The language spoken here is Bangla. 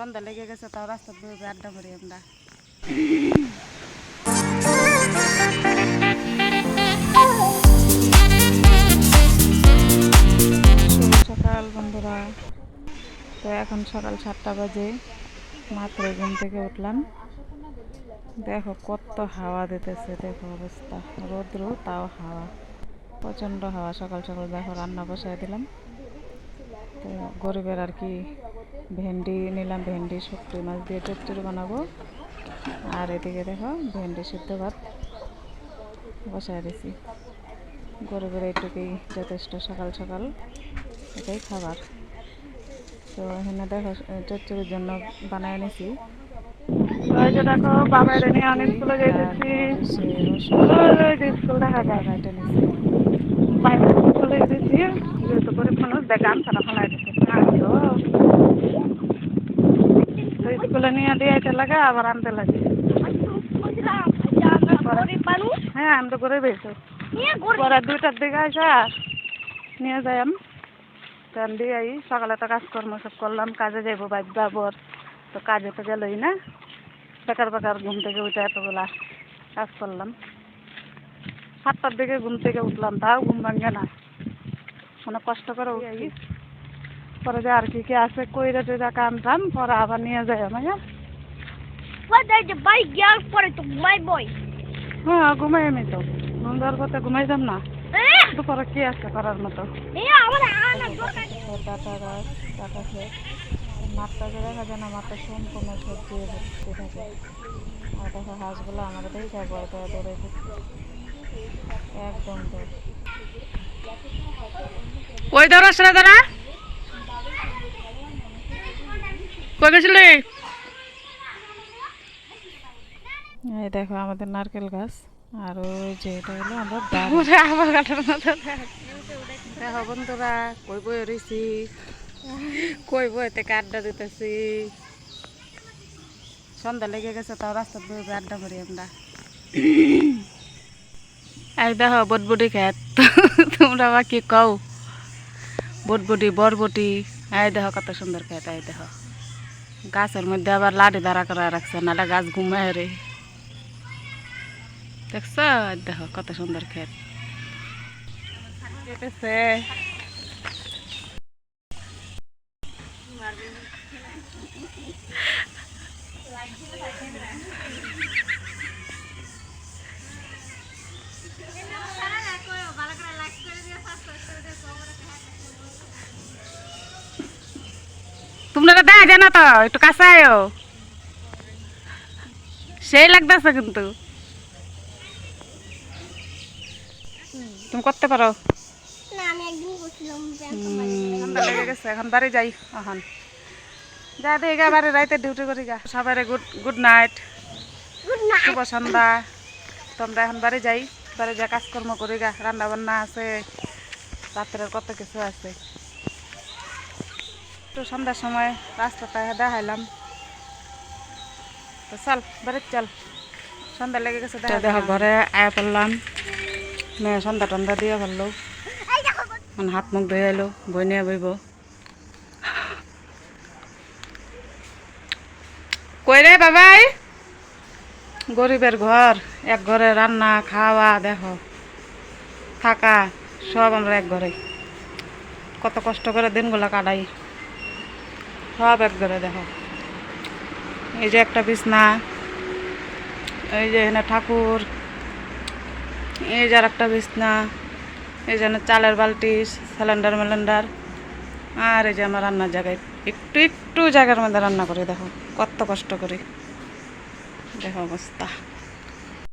সন্ধ্যা লেগে গেছে, তাও রাস্তা দিয়ে আড্ডা করি আমরা। সকাল বন্ধুরা। তো এখন সকাল সাতটা বাজে, মাত্র ঘুম থেকে উঠলাম। দেখো কত হাওয়া দিতেছে, দেখো অবস্থা। রৌদ্র, তাও হাওয়া। প্রচণ্ড হাওয়া, সকাল সকাল দেখো রান্না বসাই দিলাম। তো গরিবের আর কি ভেন্ডি নিলাম ভেন্ডি শুক্তি মাছ দিয়ে চচ্চড়ি বানাবো। আর এদিকে দেখো ভেন্ডি সিদ্ধ ভাত বসাই দিছি। গরিবের এইটুকুই যথেষ্ট সকাল সকাল এটাই খাবার। তো এখানে দেখো চচ্চড়ির জন্য বানায় নিছি। দেখো বাবা এটা নিয়ে অনেক স্কুলে যেতেছি স্কুল দেখা যায়। স্কুলে যেতেছি যেহেতু গরিব মানুষ দেখান ফেলাই দিচ্ছে আনতো নিয়ে দিয়ে আইতে লাগে আবার আনতে লাগে। হ্যাঁ আমি তো গরিব হয়েছি পরে দুইটার দিকে আসা, নিয়ে যাই আমি। তখন দিয়ে আই সকালে তো কাজকর্ম সব করলাম, কাজে যাইবো বাইক যাবর তো কাজে তো গেলই না। বেকার বেকার ঘুম থেকে উঠে এতগুলা কাজ করলাম। সাতটার দিকে ঘুম থেকে উঠলাম, তাও ঘুম ভাঙে না। অনেক কষ্ট করে উঠি পরে যে আর কি কি আছে কইরা টইরা কাম টাম পরে আবার নিয়ে যাই আমি What are the bike girl for to my boy? হ্যাঁ ঘুমাই আমি তো। ঘুম দেওয়ার পথে ঘুমাই যাম না। Eh? দুপুরে কি আছে করার মতো. তো ডাটা গাছ ডাটা মাঠটা যে দেখা যায় না মাঠটা সম্পূর্ণ সবজি ভর্তি থাকে আর দেখো হাঁসগুলো আমার দেখে দৌড়ে একদম দৌড় ওই ধরো সেটা দাঁড়া কই গেছিলি এই দেখো আমাদের নারকেল গাছ আর ওই যে এটা হলো আমরা কাটার মতো দেখো। বন্ধুরা কই বই রয়েছি কই বইতে আড্ডা দিতেছি? সন্ধ্যা লেগে গেছে তাও রাস্তা দিয়ে আড্ডা করি আমরা। এই দেখো বটবটি খেত তোমরা আবার কি কও? বটবটি বরবটি। এই দেখো কত সুন্দর খেত এই দেখো। গাছের মধ্যে আবার লাঠি দাঁড়া করা রাখছে, নাহলে গাছ ঘুমায় রে। দেখছ? দেখো, কত সুন্দর খেত কেটেছে। তোমরা দেখা যায় না তো একটু কাছে আয়ো। সেই লাগতেছে কিন্তু। তুমি করতে পারো। ঠান্ডা লেগে গেছে এখন বাড়ি যাই এখন যা বাড়ি রাইতে ডিউটি করি গা। সবাই good good night good night শুভ সন্ধ্যা। তোমরা এখন বাড়ি যাই বাড়ি যা কাজকর্ম করি গা। রান্না বান্না আছে রাত্রের কত কিছু আছে। তো সন্ধ্যার সময় রাস্তাটা দেখাইলাম। তো চল বাড়ি চল। সন্ধ্যা লেগে গেছে দেখো ঘরে আয়া পড়লাম। মেয়ে সন্ধ্যা টন্ধা দিয়ে ফেলল। এখন হাত মুখ ধুয়ে এলো বই নিয়ে বইব। কই রে বাবাই? গরিবের ঘর এক ঘরে রান্না খাওয়া দেখো। থাকা সব আমরা এক ঘরে। কত কষ্ট করে দিনগুলো কাটাই। সব এক ঘরে দেখো। এই যে একটা বিছনা, এই যে এখানে ঠাকুর, এই যে আর একটা বিছনা, এই যে চালের বালতি, সিলিন্ডার মেলেন্ডার, আর এই যে আমার রান্নার জায়গায় একটু একটু জায়গার মধ্যে রান্না করি, দেখো, কত কষ্ট করি। দেখো অবস্থা।